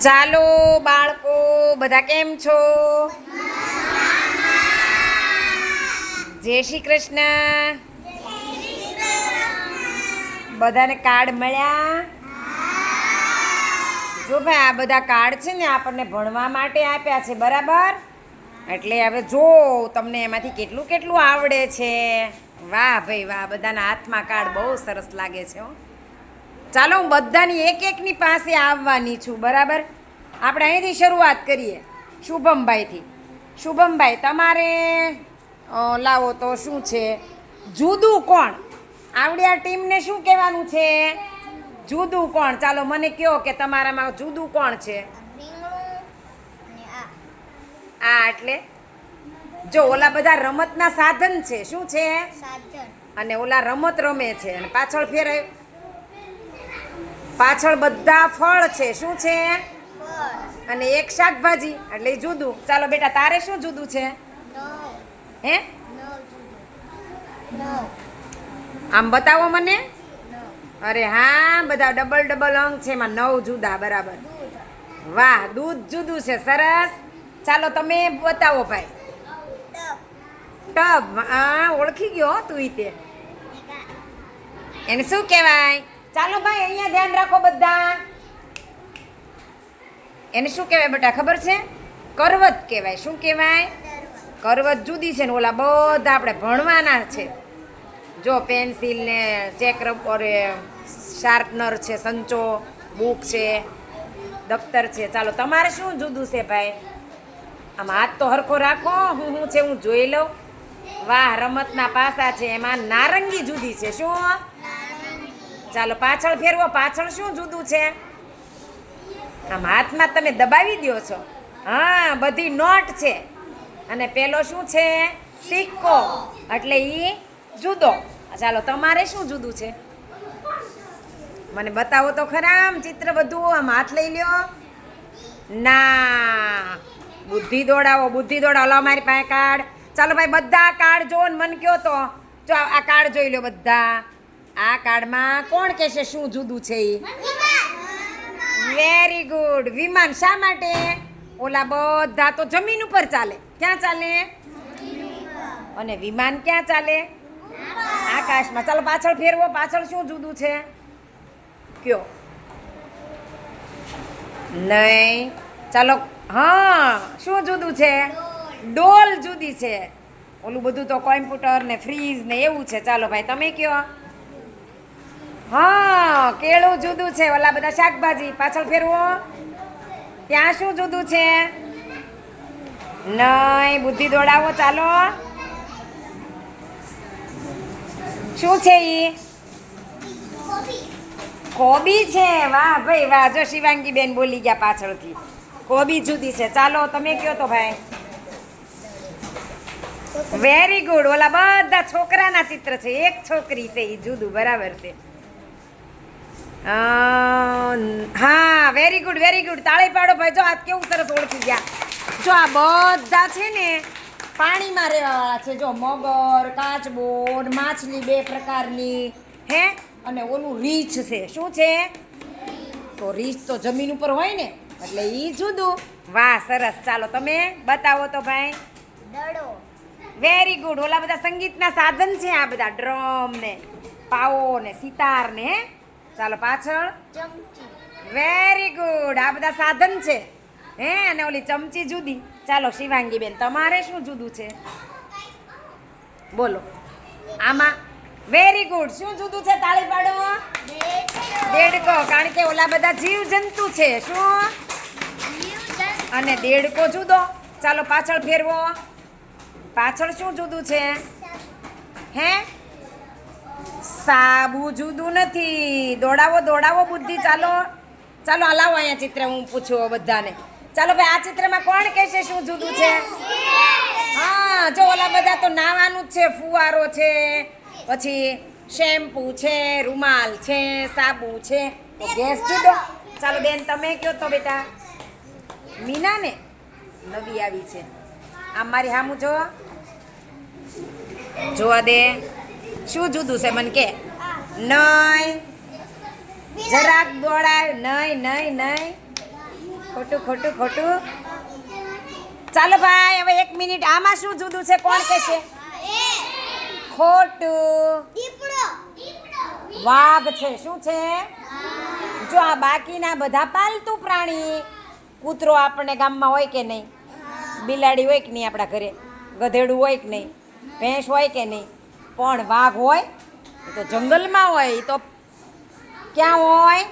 ચાલો બાળકો, બધા કેમ છો? જય શ્રી કૃષ્ણ. બધાને કાર્ડ મળ્યા? જો ભાઈ, આ બધા કાર્ડ છે ને આપણને ભણવા માટે આપ્યા છે, બરાબર? એટલે હવે જો તમને એમાંથી કેટલું કેટલું આવડે છે. વાહ ભાઈ, વાહ, બધાના હાથમાં કાર્ડ બહુ સરસ લાગે છે હો. ચાલો હું બધાની એક એકની પાસે આવવાની છું બરાબર? આપણે અહીંથી શરૂઆત કરીએ શુભમભાઈથી. શુભમભાઈ તમારે લાવો તો શું છે? જુદું કોણ? આવડી આ ટીમને શું કહેવાનું છે? જુદું કોણ? ચાલો મને કહો કે તમારામાં જુદું કોણ છે? આ એટલે? જો ઓલા બધા રમતના સાધન છે શું છે? અને ઓલા રમત રમે છે અને પાછળ ફેરે પાછળ બધા ફળ છે. શું છે? અને એક શાકભાજી, એટલે જુદું. ચાલો બેટા, તારે શું જુદું છે? હે? આમ બતાવો મને. અરે હા, બધા ડબલ ડબલ અંક છે, એમાં નવ જુદા, બરાબર. વાહ, દૂધ જુદું છે, સરસ. ચાલો તમે બતાવો ભાઈ. ટબ. હા, ઓળખી ગયો તું તે. એને શું કહેવાય? ચાલો ભાઈ, અહીંયા ધ્યાન રાખો બધા. એને શું કહેવાય બેટા, ખબર છે? કરવત કહેવાય. શું કહેવાય? કરવત જુદી છે ને ઓલા બધા આપણે ભણવાના છે. જો પેન્સિલ ને ચેક રબર શાર્પનર છે, સંચો, બુક છે, દફતર છે. ચાલો, તમારે શું જુદું છે ભાઈ? આમ હાથ તો હરખો રાખો. હું હું છે હું જોઈ લઉં. વાહ, રમતના પાસા છે. એમાં નારંગી જુદી છે. શું? ચાલો, પાછળ ફેરવો. પાછળ શું જુદું છે? આમ હાથમાં તમે દબાવી દો છો. હા, બધી નોટ છે. અને પેલો શું છે? સિક્કો. એટલે એ જુદો. ચાલો, તમારે શું જુદું છે? મને બતાવો તો ખરા આમ ચિત્ર બધું. આમ હાથ લઈ લ્યો. ના. બુદ્ધિ દોડાવો બુદ્ધિ દોડાવો. લો, મારી પાસે કાર્ડ. ચાલો, ભાઈ, બધા કાર્ડ જોવો મન કયો તો. જો, આ કાર્ડ જોઈ લો બધા. આ કાર્ડમાં કોણ કહેશે શું જુદું છે એ વેરી ગુડ વિમાન શા માટે? ઓલા બધા તો જમીન ઉપર ચાલે. ક્યાં ચાલે? અને વિમાન ક્યાં ચાલે? આકાશમાં. ચાલો પાછળ ફેરવો. પાછળ શું જુદું છે? કયો? નહીં. ચાલો. હા, શું જુદું છે? ડોલ જુદી છે. ઓલું બધું તો કોમ્પ્યુટર ને ફ્રીજ ને એવું છે. ચાલો ભાઈ, તમે કયો? હા, કેળું જુદું છે, ઓલા બધા શાકભાજી. પાછળ ફેરવો. ત્યાં શું જુદું છે? નહીં, બુદ્ધિ દોડાવો, ચાલો. શું છે ઈ? કોબી છે? વાહ, ભાઈ, વાહ. જો શિવાંગી બેન બોલી ગયા પાછળથી. કોબી જુદી છે. ચાલો, તમે કયો તો, ભાઈ? વેરી ગુડ ઓલા બધા છોકરાના ચિત્ર છે. એક છોકરી છે એ જુદું, બરાબર છે. હા વેરી ગુડ વેરી ગુડ તાળી પાડો ભાઈ જો આ કેવું સરસ ઓળખી ગયા. જો આ બધા છે ને પાણીમાં રહેવાવાળા છે. જો મગર કાચબોર માછલી બે પ્રકારની હે? અને ઓલું રીંછ છે. શું છે? તો રીંછ તો જમીન ઉપર હોય ને એટલે એ જુદું. વાહ સરસ. ચાલો તમે બતાવો તો ભાઈ. દડો. વેરી ગુડ ઓલા બધા સંગીતના સાધન છે આ બધા. ડ્રમ ને પાવો ને સિતાર ને હે? ચાલો પાછળ. વેરી ગુડ આ બધા સાધન છે. હે અને ઓલી ચમચી જુદી. ચાલો શિવાંગી બેન તમારે શું જુદું છે? બોલો. આમાં વેરી ગુડ શું જુદું છે તાળી પાડો દેડકો. કારણ કે ઓલા બધા જીવ જંતુ છે. શું? અને દેડકો જુદો. ચાલો પાછળ ફેરવો. પાછળ શું જુદું છે? હે? સાબુ જુદું નથી. દોડાવો દોડાવો બુદ્ધિ. ચાલો ચાલો, હલાવો અહીંયા ચિત્ર. હું પૂછું બધાને. ચાલો ભાઈ, આ ચિત્રમાં કોણ કહેશે શું જુદું છે? હા, જો ઓલા બધા તો નાવાનું જ છે. ફુવારો છે, પછી શેમ્પૂ છે, રૂમાલ છે, સાબુ છે. તો ગેસ જુદો. ચાલો બેન, તમે કયો તો બેટા? મીના ને નવી આવી છે. આમ મારી હામું જો જોવા દે. શું જુદું છે મને કે? નહીં જરાક દોડાય. નહીં નહીં નહીં ખોટું ખોટું ખોટું. ચાલો ભાઈ હવે એક મિનિટ. આમાં શું જુદું છે? કોણ કહેશે? ખોટું. વાઘ છે. શું છે? જો આ બાકીના બધા પાલતુ પ્રાણી કૂતરો આપણને ગામમાં હોય કે નહીં? બિલાડી હોય કે નહીં આપણા ઘરે? ગધેડું હોય કે નહીં? ભેંસ હોય કે નહીં? પણ વાઘ હોય, એ તો જંગલમાં હોય, એ તો ક્યાં હોય?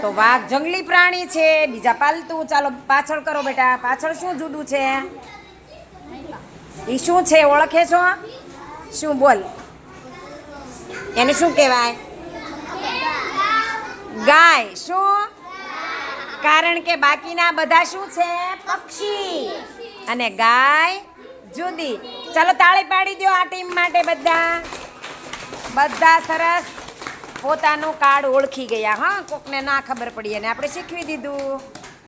તો વાઘ જંગલી પ્રાણી છે. બીજા પાલતું, ચાલો પાછળ કરો બેટા. પાછળ શું જુદું છે? એ શું છે? ઓળખે છો? શું બોલ? એને શું કહેવાય? ગાય. શું? કારણ કે બાકીના બધા શું છે? પક્ષી. અને ગાય જુદી. ચાલો તાળી પાડી દો આ ટીમ માટે બધા. બધા સરસ. પોતાનું કાર્ડ ઓળખી ગયા, હા? કોકને ના ખબર પડી અને આપણે શીખવી દીધું.